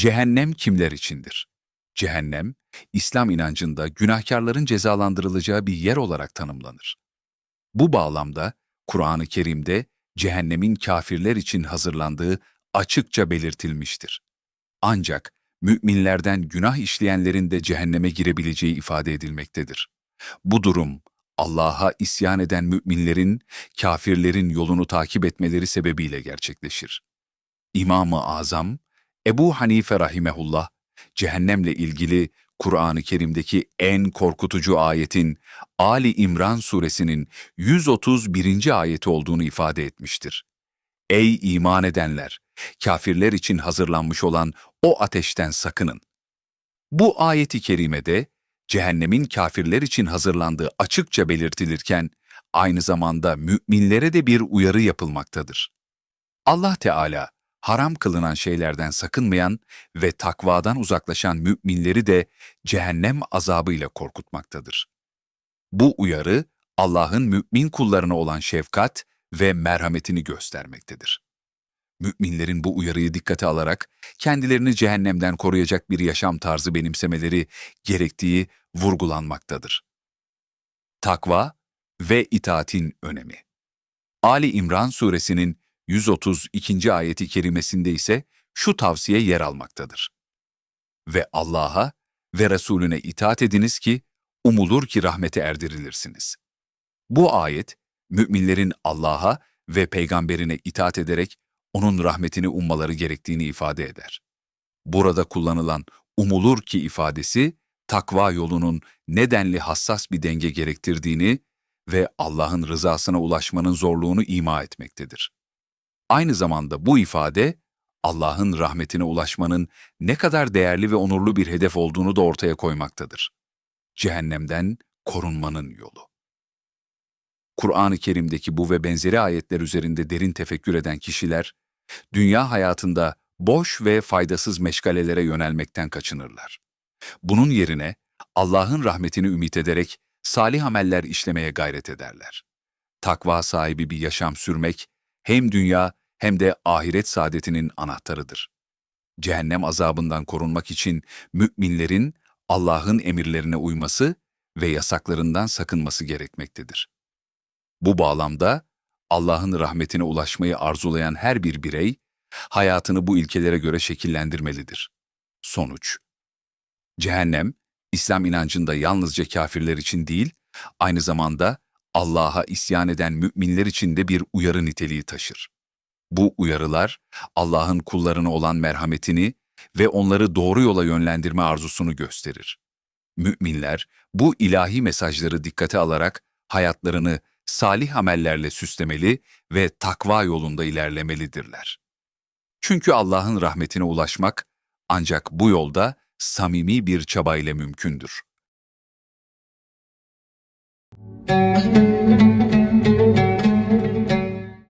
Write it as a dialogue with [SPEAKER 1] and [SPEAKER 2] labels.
[SPEAKER 1] Cehennem kimler içindir? Cehennem, İslam inancında günahkarların cezalandırılacağı bir yer olarak tanımlanır. Bu bağlamda Kur'an-ı Kerim'de cehennemin kafirler için hazırlandığı açıkça belirtilmiştir. Ancak müminlerden günah işleyenlerin de cehenneme girebileceği ifade edilmektedir. Bu durum Allah'a isyan eden müminlerin kafirlerin yolunu takip etmeleri sebebiyle gerçekleşir. İmam-ı Azam Ebu Hanife rahimehullah cehennemle ilgili Kur'an-ı Kerim'deki en korkutucu ayetin Ali İmran suresinin 131. ayeti olduğunu ifade etmiştir. Ey iman edenler! Kafirler için hazırlanmış olan o ateşten sakının. Bu ayeti kerimede cehennemin kafirler için hazırlandığı açıkça belirtilirken aynı zamanda müminlere de bir uyarı yapılmaktadır. Allah Teala haram kılınan şeylerden sakınmayan ve takvadan uzaklaşan müminleri de cehennem azabıyla korkutmaktadır. Bu uyarı Allah'ın mümin kullarına olan şefkat ve merhametini göstermektedir. Müminlerin bu uyarıyı dikkate alarak kendilerini cehennemden koruyacak bir yaşam tarzı benimsemeleri gerektiği vurgulanmaktadır. Takva ve itaatin önemi Ali İmran suresinin 132. ayeti kerimesinde ise şu tavsiye yer almaktadır. Ve Allah'a ve Resulüne itaat ediniz ki umulur ki rahmete erdirilirsiniz. Bu ayet, müminlerin Allah'a ve peygamberine itaat ederek onun rahmetini ummaları gerektiğini ifade eder. Burada kullanılan umulur ki ifadesi, takva yolunun nedenli hassas bir denge gerektirdiğini ve Allah'ın rızasına ulaşmanın zorluğunu ima etmektedir. Aynı zamanda bu ifade, Allah'ın rahmetine ulaşmanın ne kadar değerli ve onurlu bir hedef olduğunu da ortaya koymaktadır. Cehennemden korunmanın yolu. Kur'an-ı Kerim'deki bu ve benzeri ayetler üzerinde derin tefekkür eden kişiler, dünya hayatında boş ve faydasız meşgalelere yönelmekten kaçınırlar. Bunun yerine Allah'ın rahmetini ümit ederek salih ameller işlemeye gayret ederler. Takva sahibi bir yaşam sürmek hem dünya hem de ahiret saadetinin anahtarıdır. Cehennem azabından korunmak için müminlerin Allah'ın emirlerine uyması ve yasaklarından sakınması gerekmektedir. Bu bağlamda Allah'ın rahmetine ulaşmayı arzulayan her bir birey, hayatını bu ilkelere göre şekillendirmelidir. Sonuç Cehennem, İslam inancında yalnızca kafirler için değil, aynı zamanda Allah'a isyan eden müminler için de bir uyarı niteliği taşır. Bu uyarılar, Allah'ın kullarına olan merhametini ve onları doğru yola yönlendirme arzusunu gösterir. Müminler, bu ilahi mesajları dikkate alarak hayatlarını salih amellerle süslemeli ve takva yolunda ilerlemelidirler. Çünkü Allah'ın rahmetine ulaşmak ancak bu yolda samimi bir çabayla mümkündür.
[SPEAKER 2] Müzik